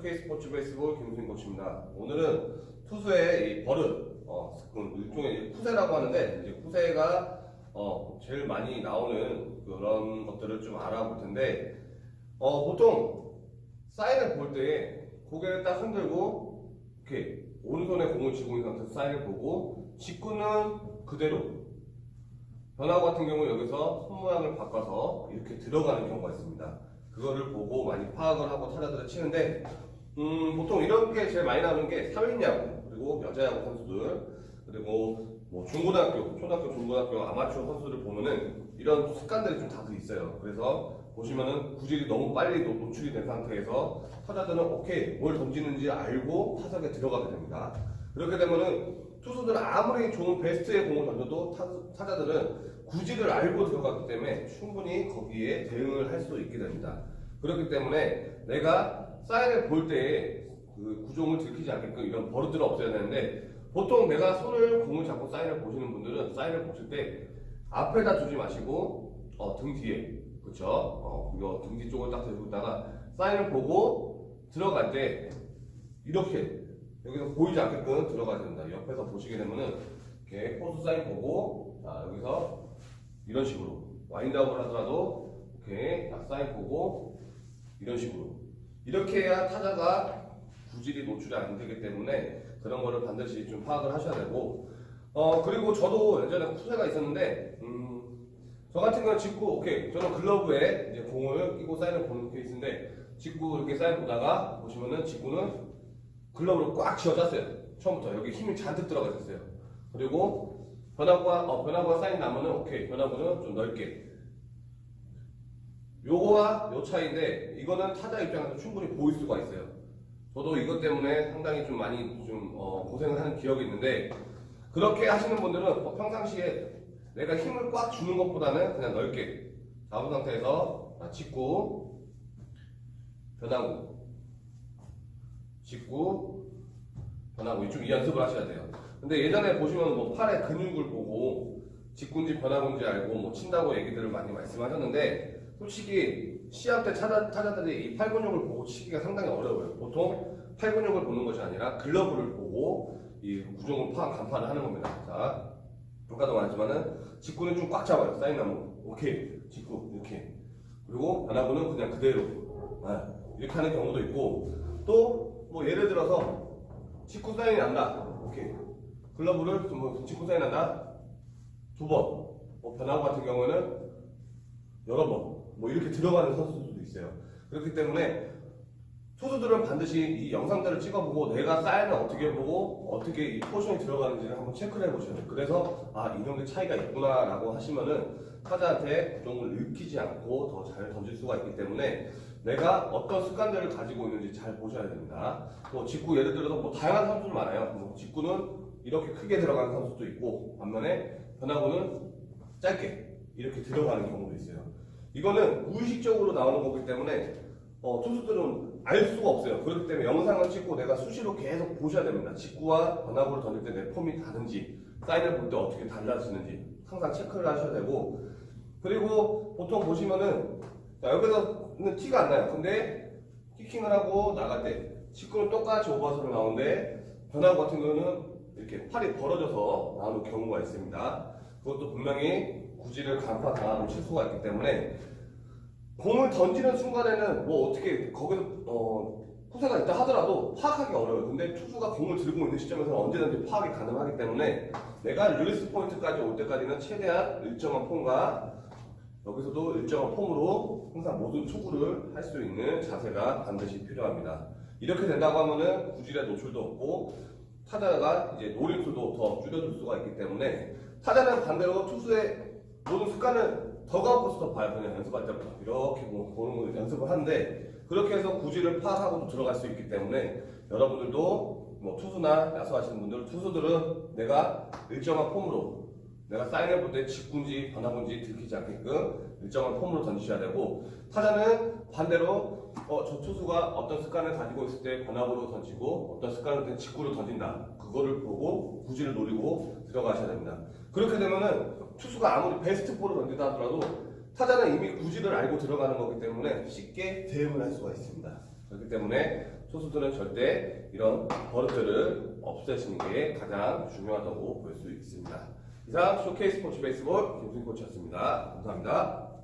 2K 스포츠 베이스볼 김수인 코치입니다. 오늘은 투수의 이 버릇, 어, 그 일종의 쿠세라고 하는데 이제 쿠세가 어, 제일 많이 나오는 그런 것들을 좀 알아볼 텐데 어, 보통 사인을 볼 때 고개를 딱 흔들고 이렇게 오른손에 공을 쥐고 있는 상태에서 사인을 보고 직구는 그대로 변화구 같은 경우 여기서 손 모양을 바꿔서 이렇게 들어가는 경우가 있습니다. 그거를 보고 많이 파악을 하고 타자들을 치는데 음, 보통 이런 게 제일 많이 나오는 게 사회인야구 그리고 여자야구 선수들 그리고 뭐 중고등학교, 초등학교, 중고등학교 아마추어 선수들 보면은 이런 습관들이 좀 다들 있어요. 그래서 보시면은 구질이 너무 빨리 노- 노출이 된 상태에서 타자들은 오케이 뭘 던지는지 알고 타석에 들어가게 됩니다. 그렇게 되면은 투수들은 아무리 좋은 베스트의 공을 던져도 타, 타자들은 구질을 알고 들어갔기 때문에 충분히 거기에 대응을 할 수 있게 됩니다. 그렇기 때문에 내가 사인을 볼 때 그 구종을 들키지 않게끔 이런 버릇들을 없애야 되는데 보통 내가 손을 공을 잡고 사인을 보시는 분들은 사인을 보실 때 앞에다 두지 마시고 어, 등 뒤에 그쵸? 어, 이거 등 뒤 쪽을 딱 들고 있다가 사인을 보고 들어갈 때 이렇게 여기서 보이지 않게끔 들어가야 됩니다. 옆에서 보시게 되면은 이렇게 포스 사인 보고 자 여기서 이런 식으로 와인드업을 하더라도 이렇게 딱 사인 보고 이런 식으로. 이렇게 해야 타자가 구질이 노출이 안 되기 때문에 그런 거를 반드시 좀 파악을 하셔야 되고. 어 그리고 저도 예전에 쿠세가 있었는데 음, 저 같은 경우는 직구 오케이. 저는 글러브에 이제 공을 끼고 사인을 보는 케이스인데 직구 이렇게 사인 보다가 보시면은 직구는 글러브를 꽉 쥐어짰어요. 처음부터. 여기 힘이 잔뜩 들어가 있었어요. 그리고 변화구가 어, 변화구가 사인 나면은 오케이. 변화구는 좀 넓게 요거와 요 차이인데 이거는 타자 입장에서 충분히 보일 수가 있어요. 저도 이것 때문에 상당히 좀 많이 좀 어, 고생을 하는 기억이 있는데 그렇게 하시는 분들은 평상시에 내가 힘을 꽉 주는 것보다는 그냥 넓게 잡은 상태에서 아, 직구 변화구 직구 변화구 좀이 연습을 하셔야 돼요. 근데 예전에 보시면 뭐 팔의 근육을 보고 직구인지 변화구인지 알고 뭐 친다고 얘기들을 많이 말씀하셨는데 솔직히 시합 때 타자, 타자들이 이 팔 근육을 보고 치기가 상당히 어려워요. 보통 팔 근육을 보는 것이 아니라 글러브를 보고 이 구종을 파악 간판을 하는 겁니다. 자, 아까도 말했지만은 직구는 좀 꽉 잡아요. 사인 나무. 오케이. 직구 이렇게. 그리고 변화구는 그냥 그대로 아, 이렇게 하는 경우도 있고 또 뭐 예를 들어서 직구 사인이 난다. 오케이. 글러브를 뭐 직구 사인 난다. 두 번. 뭐 변화구 같은 경우에는 여러 번. 뭐 이렇게 들어가는 선수들도 있어요. 그렇기 때문에 투수들은 반드시 이 영상들을 찍어보고 내가 사인을 어떻게 보고 어떻게 이 포션이 들어가는지를 한번 체크를 해보셔야 돼요. 그래서 아 이런 게 차이가 있구나라고 하시면은 타자한테 구종을 읽히지 않고 더 잘 던질 수가 있기 때문에 내가 어떤 습관들을 가지고 있는지 잘 보셔야 됩니다. 뭐 직구 예를 들어서 뭐 다양한 선수들 많아요. 뭐 직구는 이렇게 크게 들어가는 선수도 있고 반면에 변화구는 짧게 이렇게 들어가는 경우도 있어요. 이거는 무의식적으로 나오는 거기 때문에 어, 투수들은 알 수가 없어요. 그렇기 때문에 영상을 찍고 내가 수시로 계속 보셔야 됩니다. 직구와 변화구를 던질 때 내 폼이 다른지, 사인을 볼 때 어떻게 달라지는지 항상 체크를 하셔야 되고, 그리고 보통 보시면은 자, 여기서는 티가 안 나요. 근데 키킹을 하고 나갈 때 직구는 똑같이 오버스로 나오는데 변화구 같은 경우는 이렇게 팔이 벌어져서 나오는 경우가 있습니다. 그것도 분명히 구질을 간파당하고 칠 수가 있기 때문에 공을 던지는 순간에는 뭐 어떻게 거기서 어 후세가 있다 하더라도 파악하기 어려워요. 근데 투수가 공을 들고 있는 시점에서 언제든지 파악이 가능하기 때문에 내가 릴리스 포인트까지 올 때까지는 최대한 일정한 폼과 여기서도 일정한 폼으로 항상 모든 투구를 할 수 있는 자세가 반드시 필요합니다. 이렇게 된다고 하면은 구질의 노출도 없고 타자가 이제 노림수도 더 줄여줄 수가 있기 때문에 타자는 반대로 투수의 모든 습관을 더가고스터 봐요. 그냥 연습할 때부터 이렇게 보- 보는 걸 연습을 하는데 그렇게 해서 구질을 파악하고 들어갈 수 있기 때문에 여러분들도 뭐 투수나 야수하시는 분들 투수들은 내가 일정한 폼으로 내가 사인을 볼 때 직구인지 변화구인지 들키지 않게끔 일정한 폼으로 던지셔야 되고 타자는 반대로 어, 저 투수가 어떤 습관을 가지고 있을 때 변화구로 던지고 어떤 습관을 때 직구로 던진다. 그거를 보고 구질을 노리고 들어가셔야 됩니다. 그렇게 되면은 투수가 아무리 베스트 볼을 던진다 하더라도 타자는 이미 구질을 알고 들어가는 거기 때문에 쉽게 대응을 할 수가 있습니다. 그렇기 때문에 투수들은 절대 이런 버릇들을 없애시는 게 가장 중요하다고 볼 수 있습니다. 이상 쇼케이스 스포츠 베이스볼 김승 코치였습니다. 감사합니다.